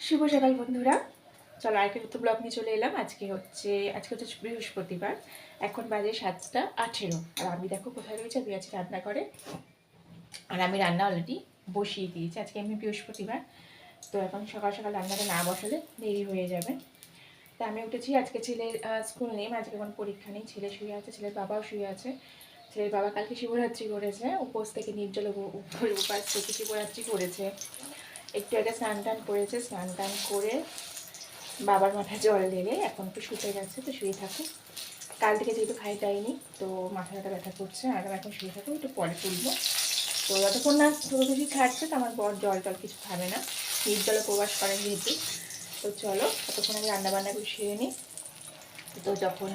শুভ সকাল বন্ধুরা। চলো আরেকটা নতুন ব্লগ নিয়ে চলে এলাম। আজকে হচ্ছে আজকে হচ্ছে বৃহস্পতিবার। এখন বাজে সাতটা আঠেরো। আর আমি দেখো কোথায় রয়েছে, আমি আছি রান্না করে আর আমি রান্না অলরেডি বসিয়ে দিয়েছি। আজকে আমি বৃহস্পতিবার। তো এখন সকাল সকাল রান্নাটা না বসালে দেরি হয়ে যাবে। তা আমি উঠেছি, আজকে ছেলের স্কুল নেই। আজকে কোনো পরীক্ষা নেই। ছেলে শুয়ে আছে, ছেলের বাবাও শুয়ে আছে। ছেলের বাবা কালকে শিবরাত্রি করেছে। উপোস থেকে নির্জল উপ- উপ- উপাস থেকে শিবরাত্রি করেছে। একটু আগে স্নান টান করেছে, স্নান টান করে বাবার মাথায় জল ঢেলে এখন একটু শুতে গেছে, তো শুয়ে থাকুক। কাল থেকে যেহেতু খাই যায়নি, তো মাথা ব্যথা ব্যথা করছে, আর এখন শুয়ে থাকুক, একটু পরে তুলবো। তো যতক্ষণ না ছোটো বেশি ছাড়ছে তো আমার বর জল টল কিছু খাবে না। নির্জলে প্রবাস করেন যেহেতু। তো চলো, ততক্ষণ আমি রান্নাবান্না করে সেরে নিই। তো যখন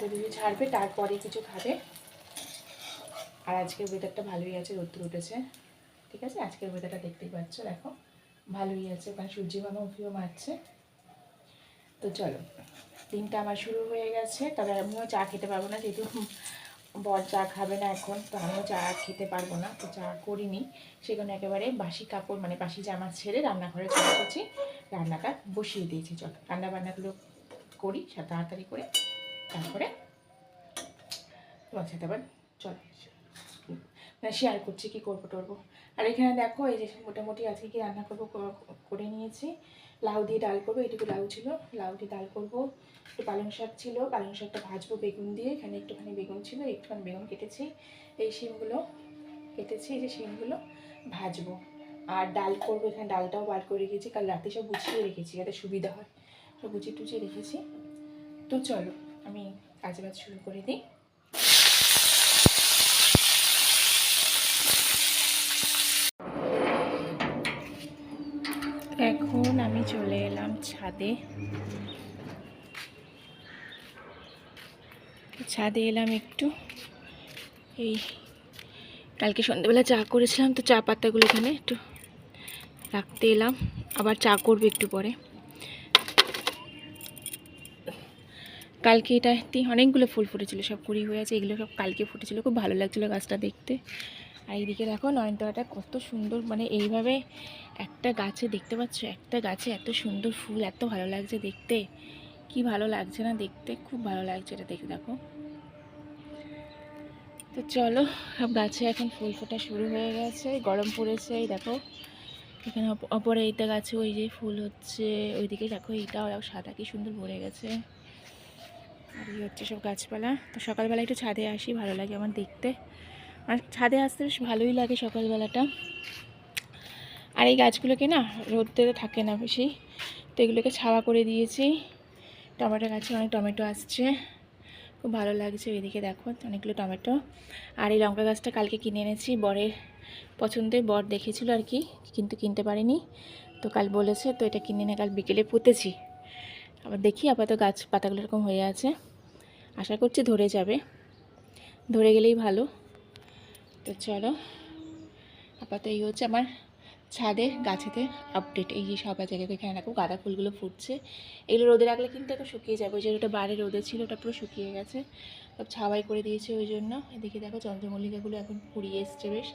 রুবি ছাড়বে, তারপরে কিছু খাবে। আর আজকের ওয়েদারটা ভালোই আছে, রোদ্দুর উঠেছে। ঠিক আছে? আজকের ওয়েদারটা দেখতেই পাচ্ছ, দেখো। ভালোই আছে ওখানে সূর্য মামা উঠিও মারছে। তো চলো, দিনটা আমার শুরু হয়ে গেছে। তবে আমিও চা খেতে পারব না, যেহেতু বর চা খাবে না এখন, তো আমিও চা খেতে পারব না, তো চা করিনি। সেখানে একেবারে বাসি কাপড় মানে বাসি জামা ছেড়ে রান্নাঘরে চলে এসেছি। রান্নাটা বসিয়ে দিয়েছি, চলো। রান্না বান্নাগুলো করি তাড়াতাড়ি করে, তারপরে তোমার সাথে আবার চলো শেয়ার করছি, কী করব টরবো। আর এখানে দেখো, এই যে মোটামুটি আজকে কি রান্না করব করে নিয়েছি। লাউ দিয়ে ডাল করব এটুকু লাউ ছিল। লাউ দিয়ে ডাল করব। একটু পালং শাক ছিল, পালং শাকটা ভাজবো বেগুন দিয়ে। এখানে একটুখানি বেগুন ছিল, একটুখানি বেগুন কেটেছি। এই শিমগুলো কেটেছি, এই যে শিমগুলো ভাজবো। আর ডাল করব, এখানে ডালটাও বার করে রেখেছি, কাল রাতে সব গুছিয়ে রেখেছি, যাতে সুবিধা হয়। সব গুছিয়ে টুচিয়ে রেখেছি। তো চলো, আমি কাজ বাজ শুরু করে দিই। এখন আমি চলে এলাম ছাদে। ছাদে এলাম একটু। এই কালকে সন্ধ্যেবেলা চা করেছিলাম, তো চা পাতাগুলো এখানে একটু রাখতে এলাম। আবার চা করবে একটু পরে। কালকে এটাতে অনেকগুলো ফুল ফুটেছিল, সব কুড়ি হয়ে আছে, এগুলো সব কালকে ফুটেছিল, খুব ভালো লাগছিল গাছটা দেখতে। আর এইদিকে দেখো নয়নতলাটা কত সুন্দর মানে এইভাবে একটা গাছে দেখতে পাচ্ছ? একটা গাছে এত সুন্দর ফুল, এত ভালো লাগছে দেখতে। কি ভালো লাগছে না দেখতে? খুব ভালো লাগছে এটা দেখে দেখো। তো চলো, সব গাছে এখন ফুল ফোটা শুরু হয়ে গেছে, গরম পড়েছে, এই দেখো। এখানে অপ- অপরে এইটা গাছে ওই যে ফুল হচ্ছে, ওইদিকে দেখো এইটাও সাদা, কি সুন্দর ভরে গেছে। আর এই হচ্ছে সব গাছপালা। তো সকালবেলা একটু ছাদে আসি, ভালো লাগে আমার দেখতে। আর ছাদে আসতে বেশ ভালোই লাগে সকালবেলাটা। আর এই গাছগুলোকে না রোদতে থাকে না বেশি, তো এগুলোকে ছাওয়া করে দিয়েছি। টমেটো গাছে অনেক টমেটো আসছে, খুব ভালো লাগছে। এদিকে দেখো অনেকগুলো টমেটো। আর এই লঙ্কা গাছটা কালকে কিনে এনেছি, বরের পছন্দের বর দেখেছিল আর কি, কিন্তু কিনতে পারিনি। তো কাল বলেছে, তো এটা কিনে এনে কাল বিকেলে পুঁতেছি। আবার দেখি আপাতত গাছ পাতাগুলো এরকম হয়ে আছে। আশা করছি ধরে যাবে। ধরে গেলেই ভালো। তো চলো, আপাতত এই হচ্ছে আমার ছাদে গাছেতে আপডেট এই যে সবার জায়গায় এখানে দেখো গাঁদা ফুলগুলো ফুটছে। এগুলো রোদে রাখলে কিন্তু একটু শুকিয়ে যাবে, ওই যে ওটা বাইরে রোদে ছিল, ওটা পুরো শুকিয়ে গেছে। সব ছাওয়াই করে দিয়েছে ওই জন্য। এদিকে দেখো চন্দ্রমল্লিকাগুলো এখন কুড়িয়ে এসছে বেশ,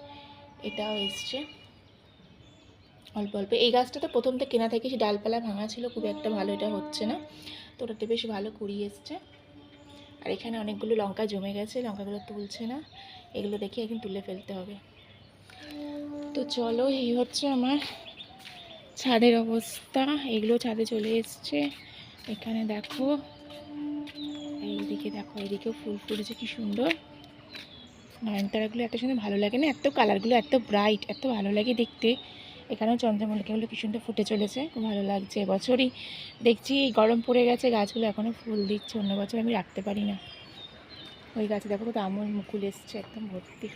এটাও এসছে। অল্প অল্প, এই গাছটা তো প্রথম থেকে কেনা থেকে ডালপালা ভাঙা ছিল, খুব একটা ভালো এটা হচ্ছে না। তো ওটাতে বেশ ভালো কুড়িয়ে এসছে। আর এখানে অনেকগুলো লঙ্কা জমে গেছে, লঙ্কাগুলো তুলছে না। এগুলো দেখে এখন তুলে ফেলতে হবে। তো চলো, এই হচ্ছে আমার ছাদের অবস্থা। এগুলো ছাদে চলে এসছে। এখানে দেখো, এইদিকে দেখো, এইদিকেও ফুল ফুটেছে, কি সুন্দর। নয়নতারাগুলো এত সুন্দর ভালো লাগে না? এত কালারগুলো, এত ব্রাইট, এত ভালো লাগে দেখতে। এখানেও চন্দ্রমল্লিকাগুলো কি সুন্দর ফুটে চলেছে, খুব ভালো লাগছে। এবছরই দেখছি গরম পড়ে গেছে, গাছগুলো এখনও ফুল দিচ্ছে, অন্য বছর আমি রাখতে পারি না। ওই গাছে দেখো কত আমল মুকুল এসছে একদম ভর্তি।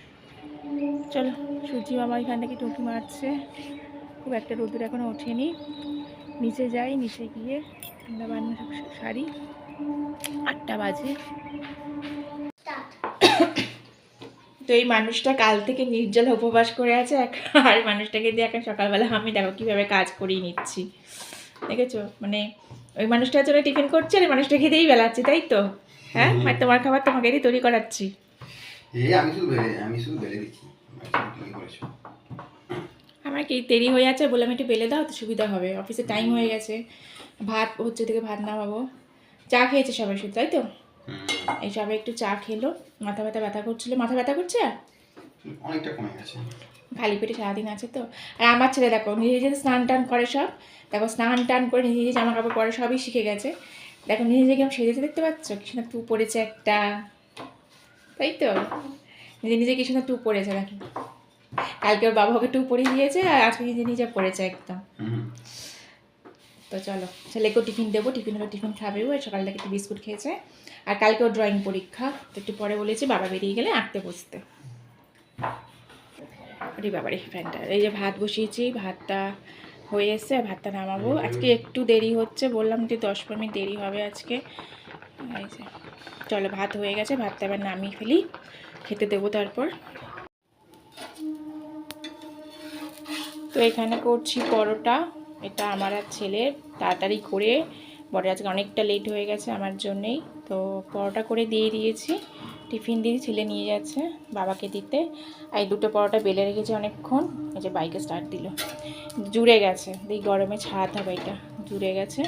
চলো সূর্যি মামা এখান থেকে টুকি মারছে। খুব একটা রোদ্দুর এখনও ওঠেনি। নিচে যাই নিচে গিয়ে রান্না বান্না সারি। আটটা বাজে। তো এই মানুষটা কাল থেকে নির্জল উপবাস করে আছে এক- আর মানুষটাকে দিয়ে এখন সকালবেলা আমি দেখো কীভাবে কাজ করিয়ে নিচ্ছি। দেখেছ? মানে ওই মানুষটার জন্য টিফিন করছে আর মানুষটাকে দিয়েই বেলাচ্ছি তাই তো? হ্যাঁ আর তোমার খাবার তোমাকে দিয়ে তৈরি করাচ্ছি। এই আমি শুধু বেলে আমি শুধু বেলে দিচ্ছি। আমার কি দেরি হয়ে যাচ্ছে বললাম একটু বেলে দাও তো সুবিধা হবে। অফিসে টাইম হয়ে গেছে। ভাত হচ্ছে থেকে ভাত নামাবো। চা খেয়েছে সবাই শুধু তাই তো? এই সবাই একটু চা খেলো। মাথা ব্যথা ব্যথা করছিল। মাথা ব্যথা করছে? অনেকটা কমে গেছে। খালি পেটে সারাদিন আছে তো। আর আমার ছেলে দেখো নিজে নিজে স্নান টান করে সব। দেখো স্নান টান করে নিজে নিজে জামা কাপড় পরে সবই শিখে গেছে। দেখো নিজে নিজে কেমন সেজেছে দেখতে পাচ্ছ? না তু পড়েছে একটা। তাই তো? নিজে নিজে না তু পড়েছে দেখো। কালকে ওর বাবা ওকে টু পরিয়ে দিয়েছে আর আজকে নিজে নিজে পড়েছে একদম। তো চলো ছেলেকেও টিফিন দেবো টিফিন হলে টিফিন খাবে ও সকাল থেকে একটু বিস্কুট খেয়েছে। আর কালকে ওর ড্রয়িং পরীক্ষা তো একটু পরে বলেছে বাবা বেরিয়ে গেলে আঁকতে বসতে। আরে বাবারে ফ্যানটা এই যে ভাত বসিয়েছি ভাতটা হয়ে এসছে আর ভাতটা নামাবো। আজকে একটু দেরি হচ্ছে বললাম যে দশ পনেরো মিনিট দেরি হবে আজকে। চলো ভাত হয়ে গেছে ভাতটা এবার নামিয়ে ফেলি খেতে দেবো তারপর। তো এখানে করছি পরোটা এটা আমার আর ছেলের তাড়াতাড়ি করে। বড় আজকে অনেকটা লেট হয়ে গেছে আমার জন্যেই। তো পরোটা করে দিয়ে দিয়েছি। টিফিন দিয়ে ছেলে নিয়ে যাচ্ছে বাবাকে দিতে। আর এই দুটো পরোটা বেলে রেখেছি অনেকক্ষণ। এই যে বাইকে স্টার্ট দিল। জুড়ে গেছে। এই গরমে ছাদ হবে এটা। জুড়ে গেছে।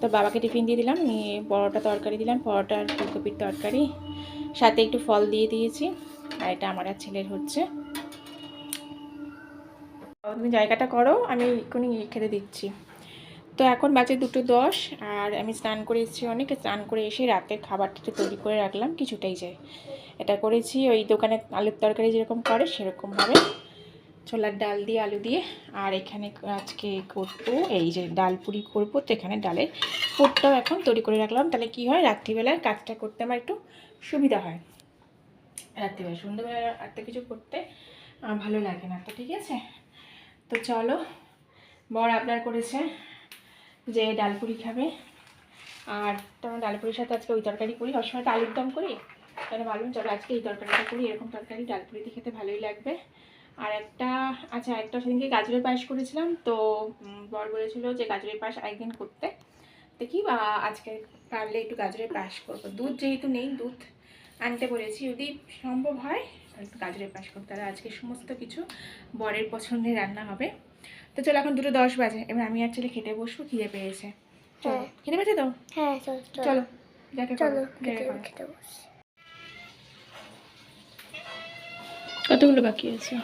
তো বাবাকে টিফিন দিয়ে দিলাম, নিয়ে পরোটা তরকারি দিলাম, পরোটা আর ফুলকপির তরকারি। সাথে একটু ফল দিয়ে দিয়েছি। আর এটা আমার আর ছেলের হচ্ছে। তুমি জায়গাটা করো, আমি এক্ষুনি খেতে দিচ্ছি। তো এখন বাজে দুটো দশ, আর আমি স্নান করে এসেছি অনেক স্নান করে এসে রাতের খাবারটা তৈরি করে রাখলাম, কিছুটাই যায় এটা করেছি ওই দোকানে আলুর তরকারি যেরকম করে সেরকমভাবে ছোলার ডাল দিয়ে আলু দিয়ে, আর এখানে আজকে করব এই যে ডাল পুরি করব, তো এখানে ডালের পুরটাও এখন তৈরি করে রাখলাম। তাহলে কি হয় রাত্রিবেলায় কাজটা করতে আমার একটু সুবিধা হয়। রাত্রিবেলা, সন্ধ্যেবেলা আর তো কিছু করতে ভালো লাগে না, তো ঠিক আছে? তো চলো, বর আপনার করেছে। যে ডালপুরি খাবে। আর তোমার ডালপুরির সাথে আজকে ওই তরকারি করি। সবসময় তো আলুর দম করি। তাহলে ভাবলাম চলো আজকে এই তরকারিটা করি। এরকম তরকারি ডালপুরি দিয়ে খেতে ভালোই লাগবে। আর একটা আচ্ছা একটা সেদিনকে গাজরের পায়েস করেছিলাম। তো বর বলেছিল যে গাজরের পায়েস একদিন করতে। দেখি আজকে পারলে একটু গাজরের পায়েস করব। দুধ যেহেতু নেই, দুধ আনতে বলেছি। যদি সম্ভব হয়, একটু গাজরের পায়েস করতে। আর আজকে সমস্ত কিছু বরের পছন্দের রান্না হবে। তো চলো এখন দুটো দশ বাজে এবার আমি আর ছেলে খেতে বসবো খিদে পেয়েছে। চলো হ্যাঁ। খেতে পেয়েছে তো? হ্যাঁ চলো খেতে বসি কতগুলো বাকি আছে?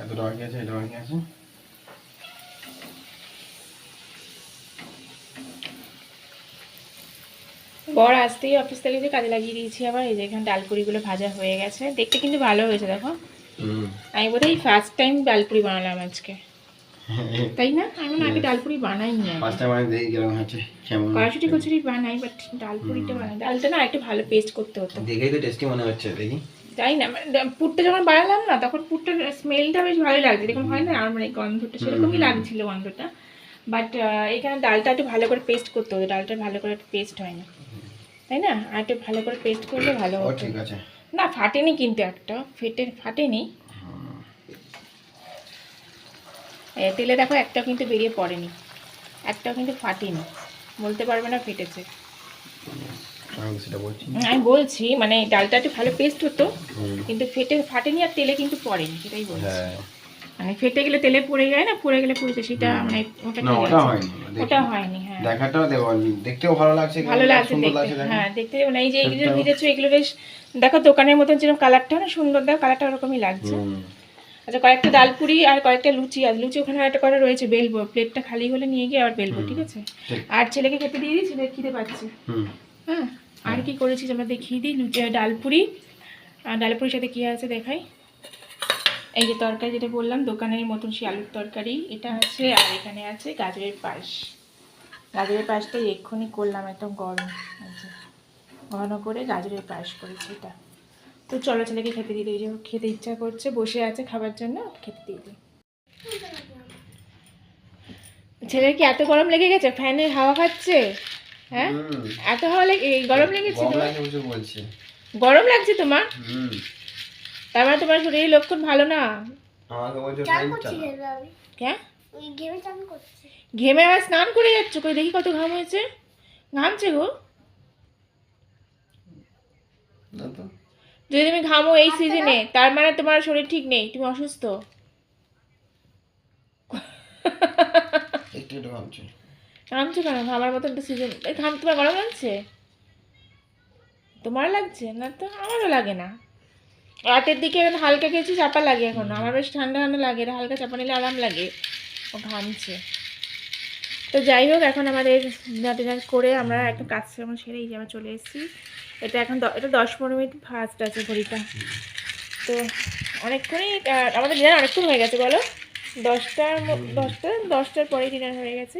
এতটা বাকি আছে এটা বাকি আছে। বর আসতেই অফিস থেকে যে কাজে লাগিয়ে দিয়েছি আবার এই যে এখানে ডালপুরিগুলো ভাজা হয়ে গেছে। দেখতে কিন্তু ভালো হয়েছে দেখো। আমি বোধহয় ফার্স্ট টাইম ডালপুরি বানালাম আজকে। তাই না? আমি হয় আগে ডালপুরি বানাইনি। ফার্স্ট টাইম আমি দেখি কীরকম হচ্ছে কেমন কড়াইশুটি কচুরি বানাই বাট ডালপুরিটা বানাই। ডালটা না একটু ভালো পেস্ট করতে হতো। দেখেই তো টেস্টি মনে হচ্ছে দেখি। তাই না? মানে পুরটা যখন বানালাম না তখন পুরটার স্মেলটা বেশ ভালোই লাগছে। যেরকম হয় না? আর মানে গন্ধটা সেরকমই লাগছিল গন্ধটা। বাট এখানে ডালটা একটু ভালো করে পেস্ট করতে হতো। ডালটা ভালো করে পেস্ট হয় না তাই না? আর একটু ভালো করে পেস্ট করলে ভালো হতো। ঠিক আছে। না ফাটেনি কিন্তু একটা। ফেটে ফাটেনি। তেলে দেখো একটাও কিন্তু বেরিয়ে পড়েনি। একটাও কিন্তু ফাটেনি। বলতে পারবে না ফেটেছে। আমি বলছি মানে ডালটা একটু ভালো পেস্ট হতো কিন্তু ফেটে ফাটেনি আর তেলে কিন্তু পড়েনি সেটাই বলছি। হ্যাঁ। মানে ফেটে গেলে তেলে পড়ে যায় না পড়ে গেলে পুড়েছে সেটা মানে ওটা ওটা হয়নি ওটা হয়নি হ্যাঁ। দেখাটাও দেবো দেখতেও ভালো লাগছে ভালো লাগছে সুন্দর লাগছে দেখতে হ্যাঁ দেখতে মানে এই যে এগুলো ভিজেছো এগুলো বেশ দেখো দোকানের মতন যেরকম কালারটা না সুন্দর দেখো কালারটা ওরকমই লাগছে। আচ্ছা কয়েকটা ডালপুরি আর কয়েকটা লুচি আছে লুচি ওখানে একটা করে রয়েছে বেলবো প্লেটটা খালি হলে নিয়ে গিয়ে আবার বেলবো ঠিক আছে? আর ছেলেকে খেতে দিয়ে দিই ছেলে খিদে পাচ্ছে। হ্যাঁ আর কি করেছি আমরা দেখিয়ে দিই লুচি ডালপুরি। আর ডালপুরির সাথে কী আছে দেখাই? এই যে তরকারি যেটা বললাম দোকানের মতন সেই আলুর তরকারি এটা আছে আর এখানে আছে গাজরের পায়েস। গাজরের পায়েসটা এক্ষুনি করলাম একদম গরম। ঘন করে গাজরের পায়েস করেছি এটা। তো চলো ছেলেকে খেতে দিয়ে দিই যে খেতে ইচ্ছা করছে বসে আছে খাবার জন্য খেতে দিয়ে দিই। ছেলের কি এত গরম লেগে গেছে? ফ্যানের হাওয়া খাচ্ছে? হ্যাঁ? এত হাওয়া লেগে এই গরম লেগেছে গরম লাগছে কিছু বলছে। গরম লাগছে তোমার? হুম। তার মানে তোমার শরীরের লক্ষণ ভালো না? আমাকে বলছে ফ্যান করছি ঘেমে আবার স্নান করে যাচ্ছ? কই দেখি কত ঘাম হয়েছে। ঘামছে গো। যদি তুমি ঘামো এই সিজনে তার মানে তোমার শরীর ঠিক নেই তুমি অসুস্থ। একটু একটু ঘামছো। কেন? ঘামার মতন তো সিজন ঘাম তোমার গরম লাগছে? তোমার লাগছে? না তো আমারও লাগে না। রাতের দিকে এখন হালকা খেয়েছি চাপা লাগে এখন। আমার বেশ ঠান্ডা ঠান্ডা লাগে হালকা চাপা নিলে আরাম লাগে। ও ঘামছে তো যাই হোক এখন আমাদের ডিনার টিনার করে আমরা একটা কাজ সেরকম সেরে এই যে আমরা চলে এসেছি। এটা এখন এটা দশ পনেরো মিনিট ফার্স্ট আছে ঘড়িটা। তো অনেকক্ষণই আমাদের ডিনার অনেকক্ষণ হয়ে গেছে বলো? দশটার দশটা দশটার পরেই ডিনার হয়ে গেছে।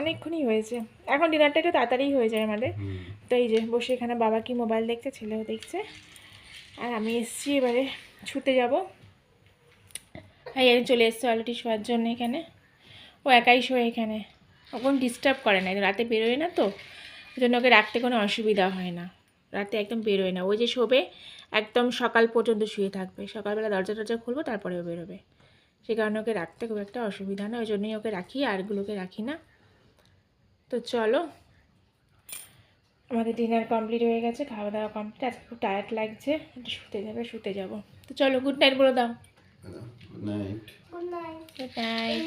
অনেকক্ষণই হয়েছে। এখন ডিনারটা একটু তাড়াতাড়ি হয়ে যায় আমাদের। তো এই যে বসে এখানে বাবা কি মোবাইল দেখছে ছেলেও দেখছে। আর আমি এসছি এবারে ছুটে যাব। এই চলে এসছি অলরেডি শোয়ার জন্য এখানে। ও একাই শোয় এখানে। ও কোনো ডিস্টার্ব করে না। রাতে বেরোয় না তো। ওই জন্য ওকে রাখতে কোনো অসুবিধা হয় না। রাতে একদম বেরোয় না। ওই যে শোবে, একদম সকাল পর্যন্ত শুয়ে থাকবে। সকালবেলা দরজা টরজা খুলবো, তারপরে ও বেরোবে। সে কারণে ওকে রাখতে খুব একটা অসুবিধা না। ওই জন্যই ওকে রাখি আরগুলোকে রাখি না। তো চলো। আমাদের ডিনার কমপ্লিট হয়ে গেছে। খাওয়া দাওয়া কমপ্লিট আজকে খুব টায়ার্ড লাগছে। শুতে যাবে, শুতে যাব। তো চলো গুড নাইট বলে দাও। গুড নাইট নাইট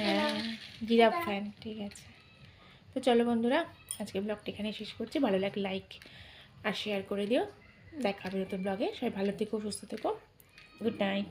হ্যাঁ। জিরাফ ফ্যান ঠিক আছে। তো চলো বন্ধুরা আজকে ব্লগটা এখানে শেষ করছি। ভালো লাগে লাইক আর শেয়ার করে দিও। দেখা হবে নতুন ব্লগে সবাই ভালো থেকো সুস্থ থেকো। Good night